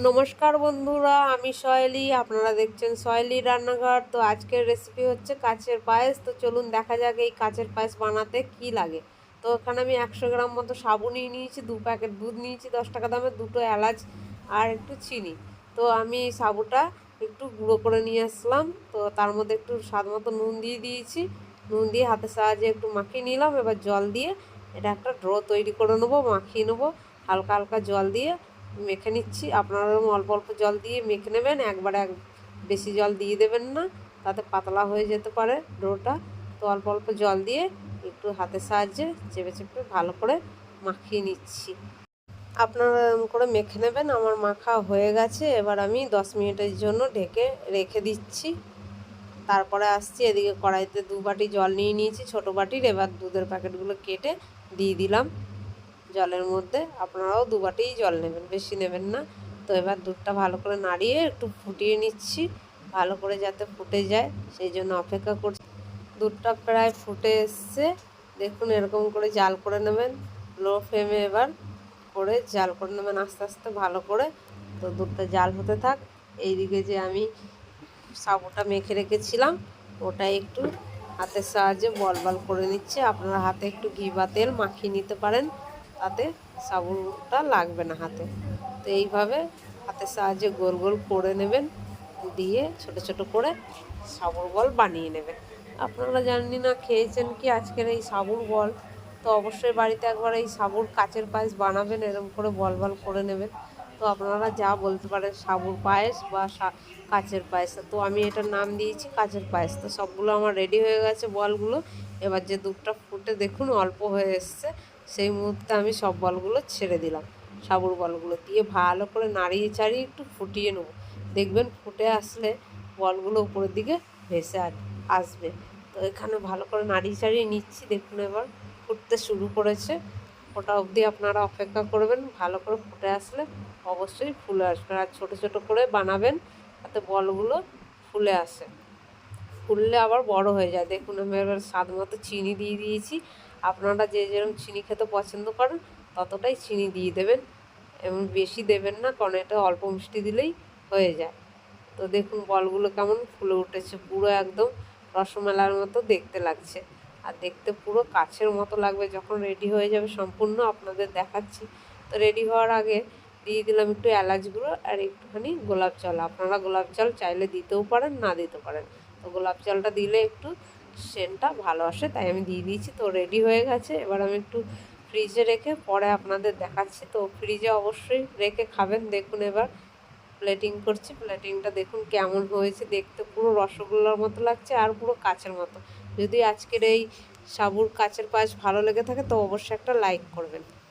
নমস্কার বন্ধুরা, আমি সয়েলি, আপনারা দেখছেন সয়েলি রান্নাঘর। তো আজকের রেসিপি হচ্ছে কাচের পায়েস। তো চলুন দেখা যাক এই কাচের পায়েস বানাতে কি লাগে। তো এখানে আমি একশো গ্রাম মতো সাবু নিয়ে নিয়েছি, দু প্যাকেট দুধ নিয়েছি, দশ টাকা দামের দুটো এলাচ আর একটু চিনি। তো আমি সাবুটা একটু গুঁড়ো করে নিয়ে আসলাম। তো তার মধ্যে একটু স্বাদ মতো নুন দিয়ে দিয়েছি। নুন দিয়ে হাতের সাহায্যে একটু মাখিয়ে নিলাম। এবার জল দিয়ে এটা একটা ড্রো তৈরি করে নেব, মাখিয়ে নেব। হালকা হালকা জল দিয়ে মেখে নিচ্ছি। আপনারা অল্প অল্প জল দিয়ে মেখে নেবেন। একবারে এক বেশি জল দিয়ে দেবেন না, তাতে পাতলা হয়ে যেতে পারে ডোটা। তো অল্প অল্প জল দিয়ে একটু হাতের সাহায্যে চেপে চেপে ভালো করে মাখিয়ে নিচ্ছি। আপনারা এরকম করে মেখে নেবেন। আমার মাখা হয়ে গেছে। এবার আমি দশ মিনিটের জন্য ঢেকে রেখে দিচ্ছি। তারপরে আসছি, এদিকে কড়াইতে দু বাটি জল নিয়ে নিয়েছি, ছোটো বাটির। এবার দুধের প্যাকেটগুলো কেটে দিয়ে দিলাম। জলের মধ্যে আপনারাও দু বাটিই জল নেবেন, বেশি নেবেন না। তো এবার দুধটা ভালো করে নাড়িয়ে একটু ফুটিয়ে নিচ্ছি, ভালো করে যাতে ফুটে যায়, সেই জন্য অপেক্ষা করছি। দুধটা প্রায় ফুটে এসছে, দেখুন এরকম করে জাল করে নেবেন লো ফ্লেমে এবার করে জাল করে নেবেন আস্তে আস্তে ভালো করে। তো দুধটা জাল হতে থাক, এইদিকে যে আমি সাবুটা মেখে রেখেছিলাম, ওটা একটু হাতের সাহায্যে বল বল করে নিচ্ছে। আপনারা হাতে একটু ঘি বা তেল মাখিয়ে নিতে পারেন। তাতে সাবুনটা লাগবে না হাতে। তো এইভাবে হাতের সাহায্যে গোল গোল করে নেবেন, দিয়ে ছোট ছোট করে সাবুর বল বানিয়ে নেবেন। আপনারা জানি না, খেয়েছেন কি আজকের এই সাবুর বল? তো অবশ্যই বাড়িতে একবার এই সাবুর কাচের পায়েস বানাবেন এরকম করে বল বল করে নেবেন। তো আপনারা যা বলতে পারেন, সাবুর পায়েস বা কাচের পায়েস। তো আমি এটার নাম দিয়েছি, কাচের পায়েস। তো সবগুলো আমার রেডি হয়ে গেছে বলগুলো। এবার যে দুধটা ফুটে দেখুন, অল্প হয়ে এসছে। সেই মুহূর্তে আমি সব বলগুলো ছেড়ে দিলাম। সাবুর বলগুলো দিয়ে ভালো করে নাড়িয়ে চাড়িয়ে একটু ফুটিয়ে নেব। দেখবেন ফুটে আসলে বলগুলো উপরের দিকে ভেসে আসবে। তো এখানে ভালো করে নাড়িয়ে চাড়িয়ে নিচ্ছি। দেখুন এবার ফুটতে শুরু করেছে। ওটা অবধি আপনারা অপেক্ষা করবেন। ভালো করে ফুটে আসলে অবশ্যই ফুলে আসবে। আর ছোটো ছোটো করে বানাবেন তাতে বলগুলো ফুলে আসে। ফুললে আবার বড় হয়ে যায়। দেখুন আমি এবার স্বাদ মতো চিনি দিয়ে দিয়েছি। আপনারা যে যেরকম চিনি খেতে পছন্দ করেন, ততটাই চিনি দিয়ে দেবেন। এবং বেশি দেবেন না, কারণ এটা অল্প মিষ্টি দিলেই হয়ে যায়। তো দেখুন, বলগুলো কেমন ফুলে উঠেছে, পুরো একদম রসমেলার মতো দেখতে লাগছে। আর দেখতে পুরো কাছের মতো লাগবে, যখন রেডি হয়ে যাবে সম্পূর্ণ আপনাদের দেখাচ্ছি। তো রেডি হওয়ার আগে দিয়ে দিলাম একটু এলাচ গুঁড়ো আর একটুখানি গোলাপ জল। আপনারা গোলাপ জল চাইলে দিতেও পারেন, না দিতে পারেন। তো গোলাপ জলটা দিলে একটু সেন্টটা ভালো আসে, তাই আমি দিয়ে দিয়েছি। তো রেডি হয়ে গেছে। এবার আমি একটু ফ্রিজে রেখে পরে আপনাদের দেখাচ্ছি। তো ফ্রিজে অবশ্যই রেখে খাবেন। দেখুন এবার প্লেটিং করছি। প্লেটিংটা দেখুন কেমন হয়েছে। দেখতে পুরো রসগোল্লার মতো লাগছে আর পুরো কাচের মতো। যদি আজকের এই সাবুর কাচের পায়েস ভালো লেগে থাকে, তো অবশ্যই একটা লাইক করবেন।